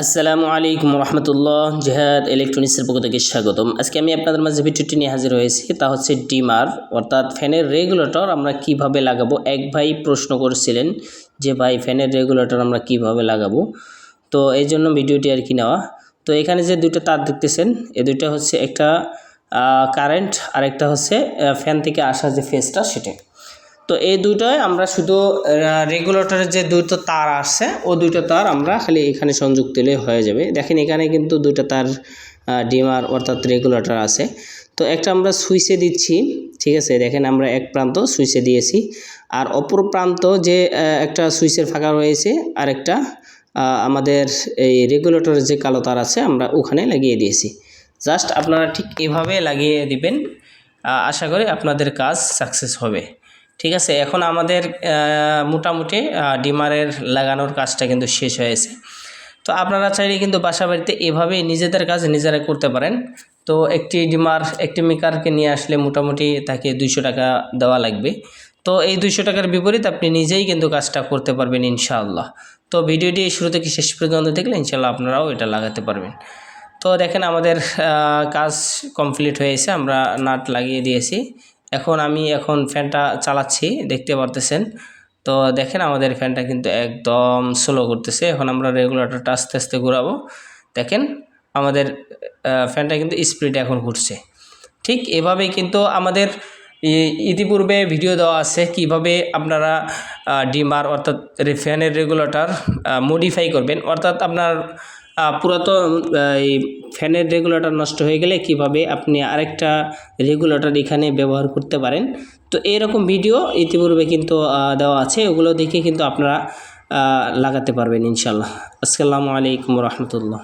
আসসালামু আলাইকুম রহমতুল্লাহ, জেহাদ ইলেকট্রনিক্সের পক্ষ থেকে স্বাগতম। আজকে আমি আপনাদের মাঝে ভিডিওটি নিয়ে হাজির হয়েছি, তা হচ্ছে ডিমার। অর্থাৎ ফ্যানের রেগুলেটর আমরা কীভাবে লাগাবো? এক ভাই প্রশ্ন করেছিলেন যে, ভাই, ফ্যানের রেগুলেটর আমরা কীভাবে লাগাবো? তো এই জন্য ভিডিওটি আর কি নেওয়া। তো এখানে যে দুটো তার দেখতেছেন, এ দুইটা হচ্ছে একটা কারেন্ট আর একটা হচ্ছে ফ্যান থেকে আসা যে ফেসটা, সেটা। তো এই দুটোয় আমরা শুধু রেগুলেটরের যে দুটো তার আসছে ও দুটো তার আমরা খালি এখানে সংযুক্ত দিলে হয়ে যাবে। দেখেন এখানে কিন্তু দুটো তার ডিমার অর্থাৎ রেগুলেটর আছে। তো একটা আমরা সুইচে দিচ্ছি, ঠিক আছে? দেখেন আমরা এক প্রান্ত সুইচে দিয়েছি। আর অপর প্রান্ত যে একটা সুইচের ফাঁকা রয়েছে আর একটা আমাদের এই রেগুলেটরের যে কালো তার আছে, আমরা ওখানে লাগিয়ে দিয়েছি। জাস্ট আপনারা ঠিক এভাবে লাগিয়ে দিবেন আশা করি আপনাদের কাজ সাকসেস হবে। ঠিক আছে? এখন আমাদের মোটামুটি ডিমারের লাগানোর কাজটা কিন্তু শেষ হয়েছে তো আপনারা চাইলে কিন্তু বাসা বাড়িতে এভাবেই নিজেদের কাজ নিজেরা করতে পারেন। তো একটি ডিমার, একটি মেকারকে নিয়ে আসলে মোটামুটি তাকে দুইশো টাকা দেওয়া লাগবে। তো এই দুইশো টাকার বিপরীত আপনি নিজেই কিন্তু কাজটা করতে পারবেন ইনশাআল্লাহ। তো ভিডিওটি শুরু থেকে শেষ পর্যন্ত দেখলে ইনশাল্লাহ আপনারাও এটা লাগাতে পারবেন। তো দেখেন আমাদের কাজ কমপ্লিট হয়েছে আমরা নাট লাগিয়ে দিয়েছি। এখন আমি এখন ফ্যানটা চালাচ্ছি, দেখতে পারতেছেন। তো দেখেন আমাদের ফ্যানটা কিন্তু একদম স্লো করতেছে এখন আমরা রেগুলেটরটা আস্তে আস্তে ঘুরাবো। দেখেন আমাদের ফ্যানটা কিন্তু স্পিড এখন ঘুরছে। ঠিক এভাবেই কিন্তু আমাদের ইতিপূর্বে ভিডিও দেওয়া আছে কীভাবে আপনারা ডিমার অর্থাৎ ফ্যানের রেগুলেটর মডিফাই করবেন। অর্থাৎ আপনার পুরাতন এই ফ্যানের রেগুলেটর নষ্ট হয়ে গেলে কীভাবে আপনি আরেকটা রেগুলেটর এখানে ব্যবহার করতে পারেন। তো এরকম ভিডিও ইতিপূর্বে কিন্তু দেওয়া আছে। ওগুলো দেখে কিন্তু আপনারা লাগাতে পারবেন ইনশাল্লাহ আসসালামু আলাইকুম রহমতুল্লাহ।